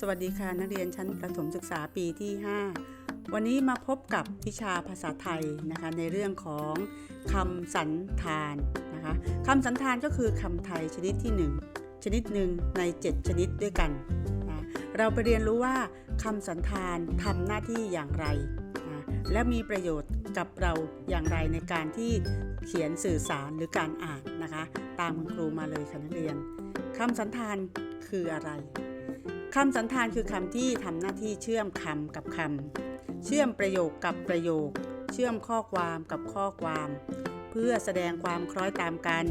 สวัสดีค่ะนักเรียนชั้นประถมศึกษาปีที่ 5 วันนี้มาพบกับวิชาภาษาไทยนะคะในเรื่องของคำสันธานนะคะคำสันธานก็คือคำไทยชนิดที่ 1 ชนิดหนึ่งใน 7 ชนิดด้วยกันนะเราไปเรียนรู้ว่าคำสันธานทำหน้าที่อย่างไรนะและมีประโยชน์กับเราอย่างไรในการที่เขียนสื่อสารหรือการอ่านนะคะ ตามคุณครูมาเลยค่ะนักเรียนคำสันธานคืออะไร คำสันธานคือคำที่ทำหน้าที่เชื่อมคำกับคำเชื่อมประโยคกับประโยค เชื่อมข้อความกับข้อความ เพื่อแสดงความคล้อยตามกัน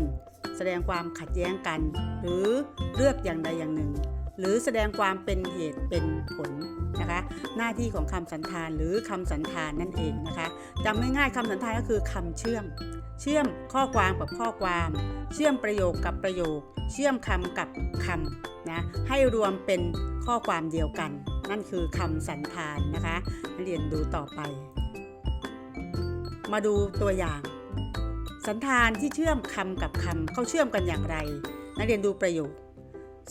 แสดงความขัดแย้งกัน หรือเลือกอย่างใดอย่างหนึ่ง หรือแสดงความเป็นเหตุเป็นผลนะคะ หน้าที่ของคำสันธานหรือคำสันธานนั่นเองนะคะจำง่ายๆคำสันธานก็คือคำเชื่อม เชื่อมข้อความกับข้อความ เชื่อมประโยคกับประโยค เชื่อมคำกับคำนะให้รวมเป็นข้อความเดียวกัน นั่นคือคำสันธานนะคะนักเรียนดูต่อไป มาดูตัวอย่าง สันธานที่เชื่อมคำกับคำเขาเชื่อมกันอย่างไรนักเรียนดูประโยค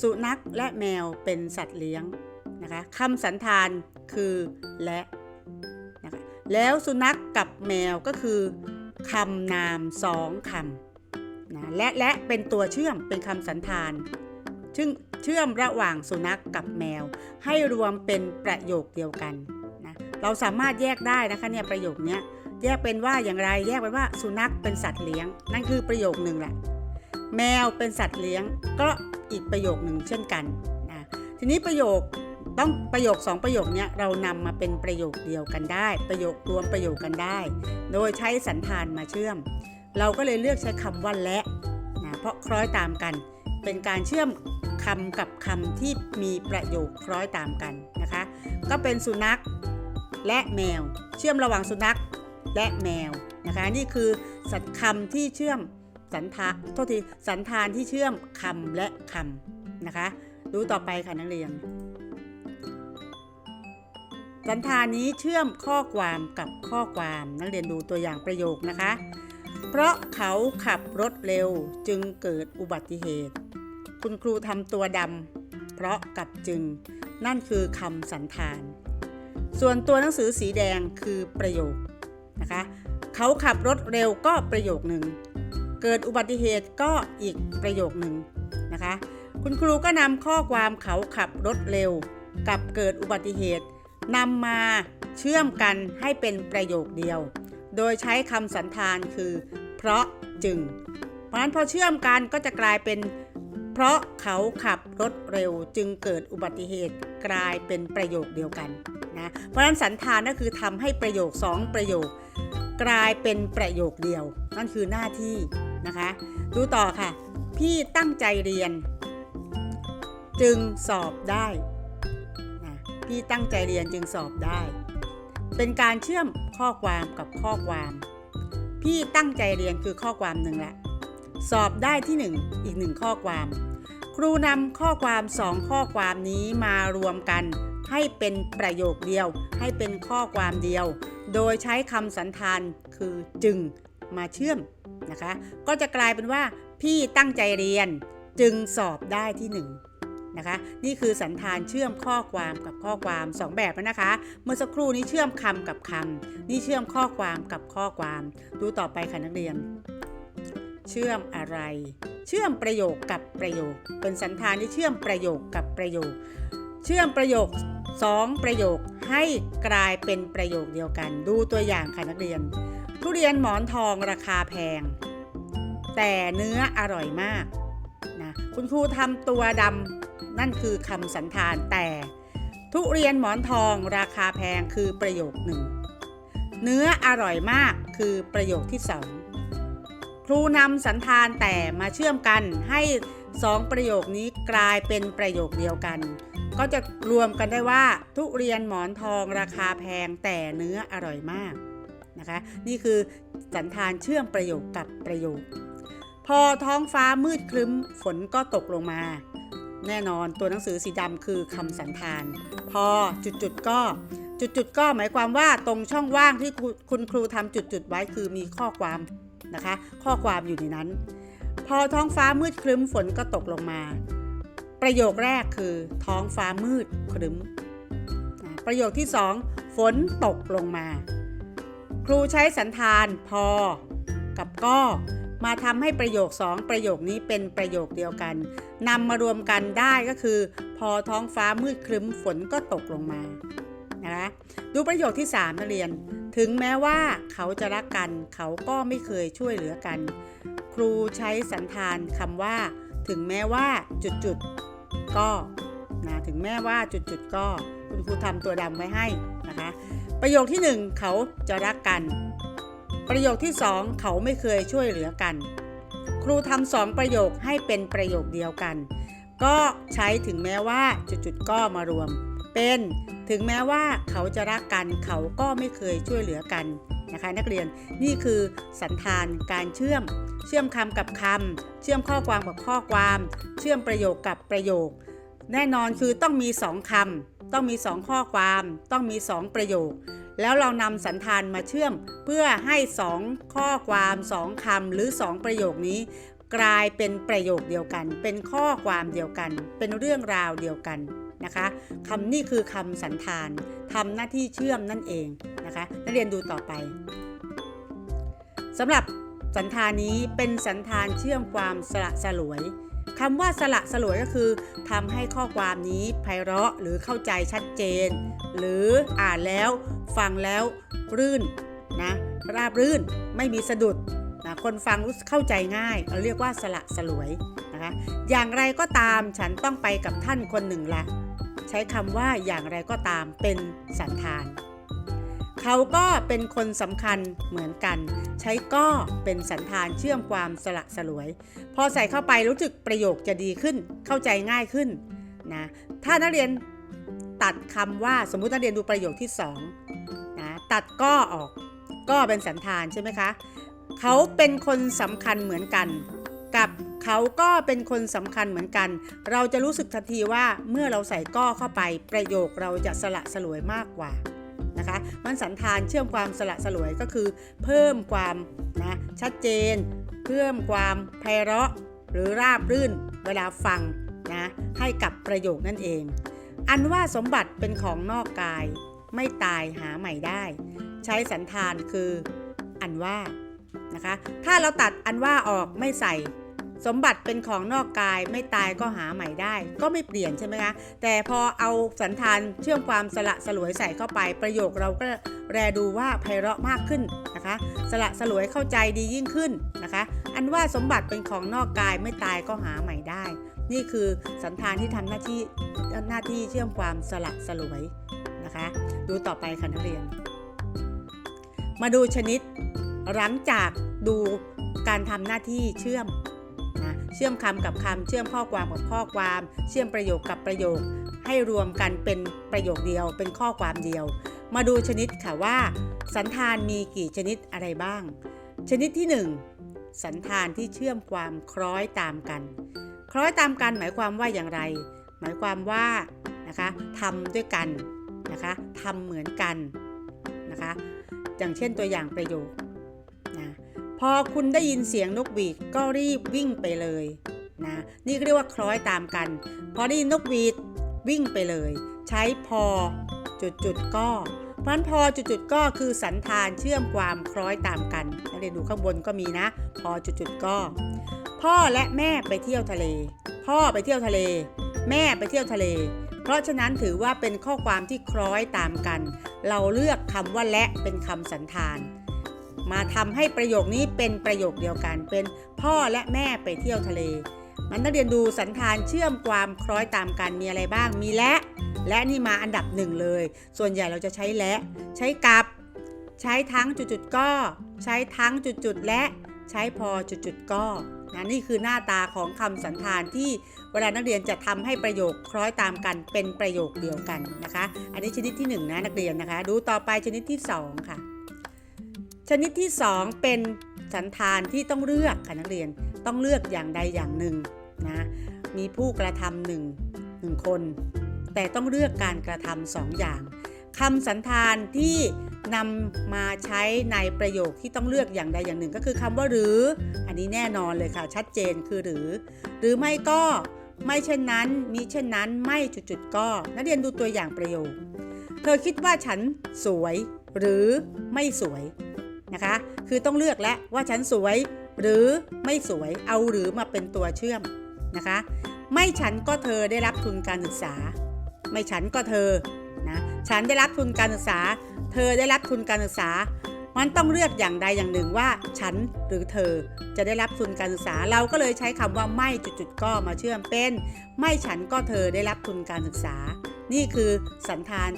สุนัขและแมวเป็นสัตว์เลี้ยงนะคะคำสันธานคือและนะคะแล้วสุนัขกับแมวก็คือคำนามสองคำนะและและเป็นตัวเชื่อมเป็นคำสันธานซึ่งเชื่อมระหว่างสุนัขกกับแมว ให้รวมเป็นประโยคเดียวกันนะเราสามารถแยกได้นะคะเนี่ยประโยคนี้แยกเป็นว่าอย่างไรแยกเป็นว่าสุนัขเป็นสัตว์เลี้ยง นั่นคือประโยคหนึ่งแหละแมวเป็นสัตว์เลี้ยงก็ อีกประโยคหนึ่งเช่นกันนะทีนี้ประโยคต้องประโยคสองประโยคนี้เรานำมาเป็นประโยคเดียวกันได้ ประโยครวมประโยคกันได้ โดยใช้สันธานมาเชื่อม เราก็เลยเลือกใช้คำว่าและนะเพราะคล้อยตามกัน เป็นการเชื่อมคำกับคำที่มีประโยคคล้อยตามกันนะคะ ก็เป็นสุนัขและแมว เชื่อมระหว่างสุนัขและแมวนะคะ นี่คือสัตคำที่เชื่อม สันธาโทษทีสันธานที่เชื่อมคำและคำนะคะ ดูต่อไปค่ะนักเรียน สันธานนี้เชื่อมข้อความกับข้อความนักเรียนดูตัวอย่างประโยคนะคะ เพราะเขาขับรถเร็วจึงเกิดอุบัติเหตุ คุณครูทำตัวดำเพราะกับจึง นั่นคือคำสันธาน ส่วนตัวหนังสือสีแดงคือประโยคนะคะ เขาขับรถเร็วก็ประโยคหนึ่ง เกิดอุบัติเหตุก็อีกประโยคหนึ่งนะคะ คุณครูก็นำข้อความเขาขับรถเร็ว กับเกิดอุบัติเหตุนำมาเชื่อมกันให้เป็นประโยคเดียว โดยใช้คำสันธานคือ เพราะจึง เพราะฉะนั้นพอเชื่อมกันก็จะกลายเป็น เพราะเขาขับรถเร็วจึงเกิดอุบัติเหตุกลายเป็นประโยคเดียวกันนะเพราะฉะนั้นสันธานก็คือทำให้ประโยคสองประโยค กลายเป็นประโยคเดียว นั่นคือหน้าที่ นะคะ ดูต่อค่ะ พี่ตั้งใจเรียน จึงสอบได้นะพี่ตั้งใจเรียนจึงสอบได้ เป็นการเชื่อมข้อความกับข้อความ พี่ตั้งใจเรียนคือข้อความหนึ่งละ สอบได้ที่ 1 อีกหนึ่งข้อความ ครูนำข้อความสองข้อความนี้มารวมกันให้เป็นประโยคเดียว ให้เป็นข้อความเดียว โดยใช้คำสันธานคือจึงมาเชื่อม นะคะ ก็จะกลายเป็นว่าพี่ตั้งใจเรียนจึงสอบได้ที่1นงนะคะนี่คือสันธานเชื่อมข้อความกับข้อความ 2 แบบแล้วนะคะ เมื่อสักครู่นี้เชื่อมคำกับคำนี่เชื่อมข้อความกับข้อความ ดูต่อไปค่ะนักเรียน เชื่อมอะไร เชื่อมประโยคกับประโยค เป็นสันธานที่เชื่อมประโยคกับประโยค เชื่อมประโยค 2 ประโยคให้กลายเป็นประโยคเดียวกัน ดูตัวอย่างค่ะนักเรียน ทุเรียนหมอนทองราคาแพง แต่เนื้ออร่อยมากนะคุณครูทำตัวดำนั่นคือคำสันธานแต่ทุเรียนหมอนทองราคาแพงคือประโยคหนึ่งเนื้ออร่อยมากคือประโยคที่สองครูนำสันธานแต่มาเชื่อมกันให้สองประโยคนี้กลายเป็นประโยคเดียวกัน ก็จะรวมกันได้ว่า ทุเรียนหมอนทองราคาแพงแต่เนื้ออร่อยมาก นะคะ นี่คือสันธานเชื่อมประโยคกับประโยค พอท้องฟ้ามืดครึ้มฝนก็ตกลงมา แน่นอนตัวหนังสือสีดำคือคำสันธาน พอจุดจุดก็จุดจุดก็หมายความว่าตรงช่องว่างที่ค,คุณครูทำจุดจุดไว้คือมีข้อความนะคะ ข้อความอยู่ในนั้น พอท้องฟ้ามืดครึ้มฝนก็ตกลงมา ประโยคแรกคือ ท้องฟ้ามืดครึ้ม ประโยคที่สองฝนตกลงมา ครูใช้สันธานพอ กับก็มาทำให้ประโยคสองประโยคนี้เป็นประโยคเดียวกันนำมารวมกันได้ก็คือ พอท้องฟ้ามืดครึ้มฝนก็ตกลงมานะคะดูประโยคที่3นักเรียน ถึงแม้ว่าเขาจะรักกัน เขาก็ไม่เคยช่วยเหลือกัน ครูใช้สันธานคำว่า ถึงแม้ว่าจุดจุดๆก็นะถึงแม้ว่าจุดจุดๆก็ คุณครูทำตัวดำไว้ให้นะคะ ประโยคที่หนึ่งเขาจะรักกัน ประโยคที่สองเขาไม่เคยช่วยเหลือกัน ครูทำสองประโยคให้เป็นประโยคเดียวกัน ก็ใช้ถึงแม้ว่าจุดๆก็มารวม เป็นถึงแม้ว่าเขาจะรักกันเขาก็ไม่เคยช่วยเหลือกันนะคะนักเรียนนี่คือสันธานการเชื่อม เชื่อมคำกับคำเชื่อมข้อความกับข้อความ เชื่อมประโยคกับประโยค แน่นอนคือต้องมีสองคำ ต้องมีสองข้อความต้องมีสองประโยค แล้วเรานำสันธานมาเชื่อมเพื่อให้สองข้อความสองคำหรือสองประโยคนี้ กลายเป็นประโยคเดียวกัน เป็นข้อความเดียวกัน เป็นเรื่องราวเดียวกันนะคะคำนี่คือคำสันธานทำหน้าที่เชื่อมนั่นเองนะคะนักเรียนดูต่อไปสำหรับสันธานนี้เป็นสันธานเชื่อมความสละสลวย คำว่าสละสลวยก็คือทำให้ข้อความนี้ไพเราะหรือเข้าใจชัดเจน หรืออ่านแล้วฟังแล้วรื่นนะราบรื่นไม่มีสะดุดนะคนฟังรู้เข้าใจง่ายเราเรียกว่าสละสลวยนะคะอย่างไรก็ตามฉันต้องไปกับท่านคนหนึ่งละใช้คำว่าอย่างไรก็ตามเป็นสันธาน เขาก็เป็นคนสำคัญเหมือนกัน ใช้ก็เป็นสันธานเชื่อมความสละสลวย พอใส่เข้าไปรู้สึกประโยคจะดีขึ้น เข้าใจง่ายขึ้นนะถ้านักเรียนตัดคำว่าสมมุตินักเรียนดูประโยคที่สองนะตัดก็ออกก็เป็นสันธานใช่ไหมคะเขาเป็นคนสำคัญเหมือนกัน กับเขาก็เป็นคนสำคัญเหมือนกัน เราจะรู้สึกทันทีว่าเมื่อเราใส่ก็เข้าไปประโยคเราจะสละสลวยมากกว่า นะคะมันสันธานเชื่อมความสละสลวยก็คือ เพิ่มความนะชัดเจน เพิ่มความไพเราะ หรือราบรื่นเวลาฟังนะให้กับประโยคนั่นเอง อันว่าสมบัติเป็นของนอกกาย ไม่ตายหาใหม่ได้ ใช้สันธานคืออันว่านะคะถ้าเราตัดอันว่าออกไม่ใส่ สมบัติเป็นของนอกกายไม่ตายก็หาใหม่ได้ ก็ไม่เปลี่ยนใช่ไหมคะ แต่พอเอาสันธานเชื่อมความสละสลวยใส่เข้าไป ประโยคเราก็แรดูว่าไพเราะมากขึ้นนะคะ สละสลวยเข้าใจดียิ่งขึ้นนะคะ อันว่าสมบัติเป็นของนอกกายไม่ตายก็หาใหม่ได้ นี่คือสันธานที่ทำหน้าที่หน้าที่เชื่อมความสละสลวยนะคะ ดูต่อไปค่ะนักเรียน มาดูชนิดหลังจากดูการทำหน้าที่เชื่อม เชื่อมคำกับคำ เชื่อมข้อความกับข้อความ เชื่อมประโยคกับประโยค ให้รวมกันเป็นประโยคเดียว เป็นข้อความเดียว มาดูชนิดค่ะว่า สันธานมีกี่ชนิดอะไรบ้าง ชนิดที่ 1 สันธานที่เชื่อมความคล้อยตามกัน คล้อยตามกันหมายความว่าอย่างไร หมายความว่านะคะทำด้วยกันนะคะทำเหมือนกันนะคะอย่างเช่นตัวอย่างประโยค พอคุณได้ยินเสียงนกหวีดก็รีบวิ่งไปเลยนะนี่เรียกว่าคล้อยตามกัน พอได้ยินนกหวีดวิ่งไปเลย ใช้พอจุดจุดๆก็เพราะฉะนั้นพอจุดจุดๆก็คือสันธานเชื่อมความคล้อยตามกันนักเรียนดูข้างบนก็มีนะ พอจุดจุดๆก็ พ่อและแม่ไปเที่ยวทะเล พ่อไปเที่ยวทะเล แม่ไปเที่ยวทะเล เพราะฉะนั้นถือว่าเป็นข้อความที่คล้อยตามกัน เราเลือกคำว่าและเป็นคำสันธาน มาทำให้ประโยคนี้เป็นประโยคเดียวกัน เป็นพ่อและแม่ไปเที่ยวทะเล มันนักเรียนดูสันธานเชื่อมความคล้อยตามกันมีอะไรบ้างมีและ และนี่มาอันดับหนึ่งเลย ส่วนใหญ่เราจะใช้และ ใช้กับ ใช้ทั้งจุดๆก็ ใช้ทั้งจุดๆและใช้พอจุดๆก็นะนี่คือหน้าตาของคำสันธานที่เวลานักเรียนจะทำให้ประโยคคล้อยตามกันเป็นประโยคเดียวกันนะคะ อันนี้ชนิดที่หนึ่งนะนักเรียนนะคะ ดูต่อไปชนิดที่สองค่ะ ชนิดที่ 2 เป็นสันธานที่ต้องเลือกค่ะนักเรียนต้องเลือกอย่างใดอย่างหนึ่งนะมีผู้กระทำหนึ่งหนึ่งคน แต่ต้องเลือกการกระทำสองอย่างคำสันธานที่นำมาใช้ในประโยคที่ต้องเลือกอย่างใดอย่างหนึ่ง ก็คือคำว่าหรือ อันนี้แน่นอนเลยค่ะ ชัดเจนคือหรือ หรือไม่ก็ไม่เช่นนั้นมิเช่นนั้นไม่จุดๆก็นักเรียนดูตัวอย่างประโยค เธอคิดว่าฉันสวย หรือไม่สวย นะคะ คือต้องเลือกแล้วว่าฉันสวยหรือไม่สวยเอาหรือมาเป็นตัวเชื่อมนะคะ ไม่ฉันก็เธอได้รับทุนการศึกษา ไม่ฉันก็เธอนะฉันได้รับทุนการศึกษา เธอได้รับทุนการศึกษา มันต้องเลือกอย่างใดอย่างหนึ่งว่า ฉันหรือเธอจะได้รับทุนการศึกษา เราก็เลยใช้คำว่าไม่จุดๆก็มาเชื่อมเป็น ไม่ฉันก็เธอได้รับทุนการศึกษา นี่คือสันธาน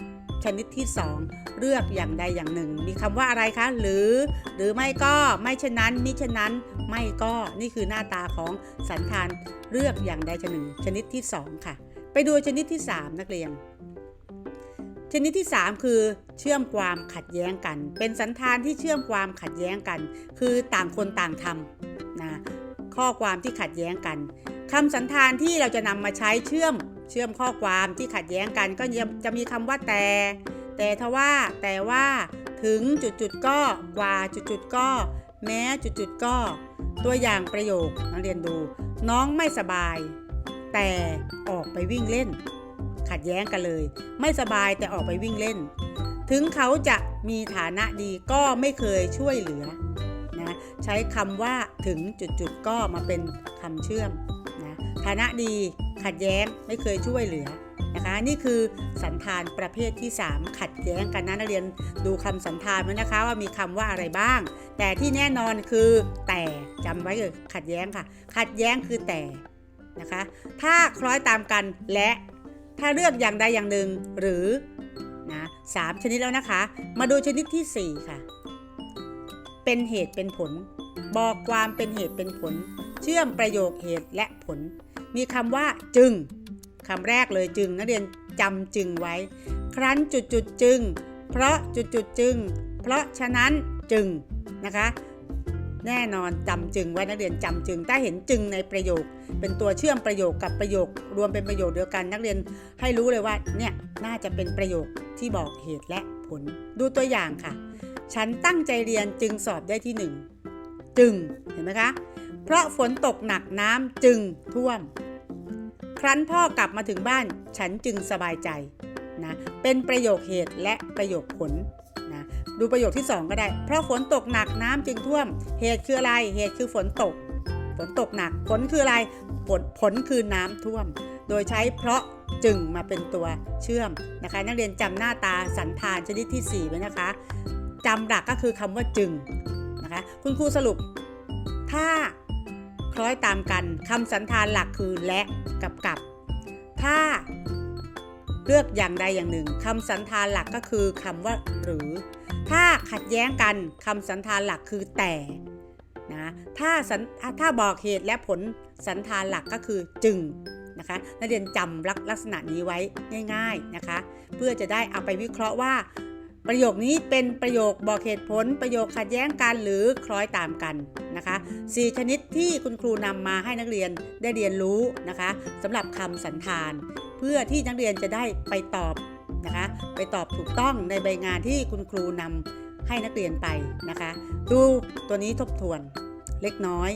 ชนิดที่ 2 เลือกอย่างใดอย่างหนึ่ง มีคำว่าอะไรคะ หรือ หรือไม่ก็ไม่เช่นนั้นมิเช่นนั้นไม่ก็นี่คือหน้าตาของสันธานเลือกอย่างใดชนิดชนิดที่ 2 ค่ะ ไปดูชนิดที่ 3 นักเรียนชนิดที่ 3 คือเชื่อมความขัดแย้งกัน เป็นสันธานที่เชื่อมความขัดแย้งกัน คือต่างคนต่างทำนะข้อความที่ขัดแย้งกันคำสันธานที่เราจะนำมาใช้เชื่อม เชื่อมข้อความที่ขัดแย้งกันก็จะมีคำว่าแต่ แต่ทว่า แต่ว่า ถึงจุดจุดก็กว่าจุดจุดก็ แม้จุดจุดก็ ตัวอย่างประโยคนักเรียนดู น้องไม่สบาย แต่ออกไปวิ่งเล่น ขัดแย้งกันเลย ไม่สบายแต่ออกไปวิ่งเล่น ถึงเขาจะมีฐานะดีก็ไม่เคยช่วยเหลือนะใช้คำว่าถึงจุดๆก็มาเป็นคำเชื่อมนะฐานะดี ขัดแย้งไม่เคยช่วยเหลือนะคะ นี่คือสันธานประเภทที่ 3 ขัดแย้งกันนะนักเรียนดูคำสันธานไว้นะคะว่ามีคำว่าอะไรบ้าง แต่ที่แน่นอนคือแต่จำไว้เลยขัดแย้งค่ะ ขัดแย้งคือแต่นะคะ ถ้าคล้อยตามกันและถ้าเลือกอย่างใดอย่างหนึ่งหรือนะสามชนิดแล้วนะคะ มาดูชนิดที่ 4 ค่ะ เป็นเหตุเป็นผล บอกความเป็นเหตุเป็นผล เชื่อมประโยคเหตุและผล มีคำว่าจึงคำแรกเลยจึง นักเรียนจำจึงไว้ ครั้นจุดจุดจึง เพราะจุดจุดจึง เพราะฉะนั้นจึงนะคะ แน่นอนจำจึงไว้นักเรียนจำจึง ถ้าเห็นจึงในประโยค เป็นตัวเชื่อมประโยคกับประโยค รวมเป็นประโยคเดียวกัน นักเรียนให้รู้เลยว่าเนี่ยน่าจะเป็นประโยคที่บอกเหตุและผล ดูตัวอย่างค่ะ ฉันตั้งใจเรียนจึงสอบได้ที่หนึ่งจึงเห็นไหมคะ เพราะฝนตกหนักน้ำจึงท่วม ครั้นพ่อกลับมาถึงบ้าน ฉันจึงสบายใจนะเป็นประโยคเหตุและประโยคผลนะดูประโยคที่ 2 ก็ได้ เพราะฝนตกหนักน้ำจึงท่วม เหตุคืออะไร เหตุคือฝนตก ฝนตกหนัก ผลคืออะไร ผลผลคือน้ำท่วม โดยใช้เพราะจึงมาเป็นตัวเชื่อมนะคะ นักเรียนจำหน้าตาสันธานชนิดที่ 4 ไว้นะคะจำหลักก็คือคำว่าจึงนะคะ คุณครูสรุป ถ้า คล้อยตามกันคำสันธานหลักคือและกับกับ ถ้าเลือกอย่างใดอย่างหนึ่งคำสันธานหลักก็คือคำว่าหรือ ถ้าขัดแย้งกันคำสันธานหลักคือแต่นะถ้าสันถ้าบอกเหตุและผลสันธานหลักก็คือจึงนะคะนักเรียนจำลักลักษณะนี้ไว้ง่าย ๆนะคะ เพื่อจะได้เอาไปวิเคราะห์ว่า ประโยคนี้เป็นประโยคบอกเหตุผล ประโยคขัดแย้งกันหรือคล้อยตามกันนะคะสี่ชนิดที่คุณครูนำมาให้นักเรียนได้เรียนรู้นะคะสำหรับคำสันธาน เพื่อที่นักเรียนจะได้ไปตอบนะคะไปตอบถูกต้องในใบงานที่คุณครูนำให้นักเรียนไปนะคะ ดูตัวนี้ทบทวนเล็กน้อย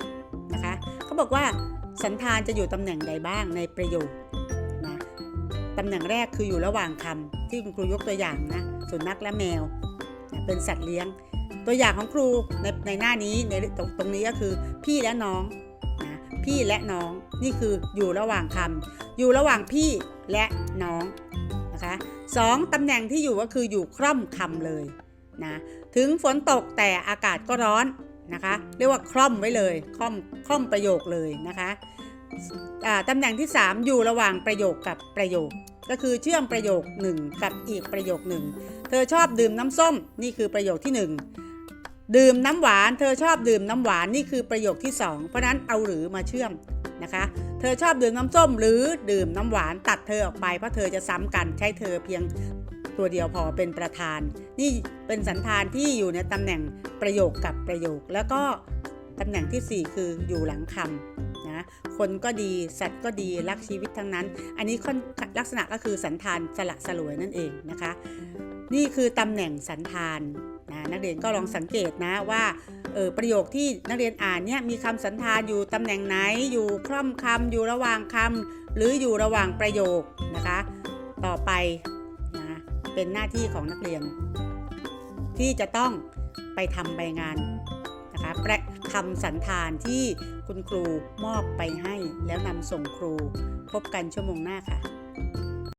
นะคะเขาบอกว่าสันธานจะอยู่ตำแหน่งใดบ้างในประโยคนะตำแหน่งแรกคืออยู่ระหว่างคำที่คุณครูยกตัวอย่างนะ สุนัขและแมว เป็นสัตว์เลี้ยง ตัวอย่างของครูในในหน้านี้ในตรงตรงนี้ก็คือพี่และน้องนะพี่และน้องนี่คืออยู่ระหว่างคำอยู่ระหว่างพี่และน้องนะคะสองตำแหน่งที่อยู่ก็คืออยู่คร่อมคำเลยนะถึงฝนตกแต่อากาศก็ร้อนนะคะเรียกว่าคร่อมไว้เลยคร่อมคร่อมประโยคเลยนะคะตำแหน่งที่ 3 อยู่ระหว่างประโยคกับประโยค ก็คือเชื่อมประโยคหนึ่งกับอีกประโยคหนึ่งเธอชอบดื่มน้ำส้มนี่คือประโยคที่ 1 ดื่มน้ำหวาน เธอชอบดื่มน้ำหวานนี่คือประโยคที่ 2 เพราะนั้นเอาหรือมาเชื่อมนะคะ เธอชอบดื่มน้ำส้มหรือดื่มน้ำหวานตัดเธอออกไปเพราะเธอจะซ้ำกันใช้เธอเพียงตัวเดียวพอเป็นประธาน นี่เป็นสันธานที่อยู่ในตำแหน่งประโยคกับประโยค แล้วก็ตำแหน่งทีสี่4 คืออยู่หลังคำ นะคนก็ดีสัตว์ก็ดีรักชีวิตทั้งนั้น อันนี้ค่อนลักษณะก็คือสันธานสละสลวยนั่นเองนะคะ นี่คือตำแหน่งสันธานนะนักเรียนก็ลองสังเกตนะว่าเออประโยคที่นักเรียนอ่านเนี่ยมีคำสันธานอยู่ตำแหน่งไหนอยู่คล่อมคำอยู่ระหว่างคำหรืออยู่ระหว่างประโยคนะคะ ต่อไปนะเป็นหน้าที่ของนักเรียน ที่จะต้องไปทำใบงานนะคะแปะคำสันธานที่ คุณครูมอบไปให้แล้วนำส่งครู พบกันชั่วโมงหน้าค่ะ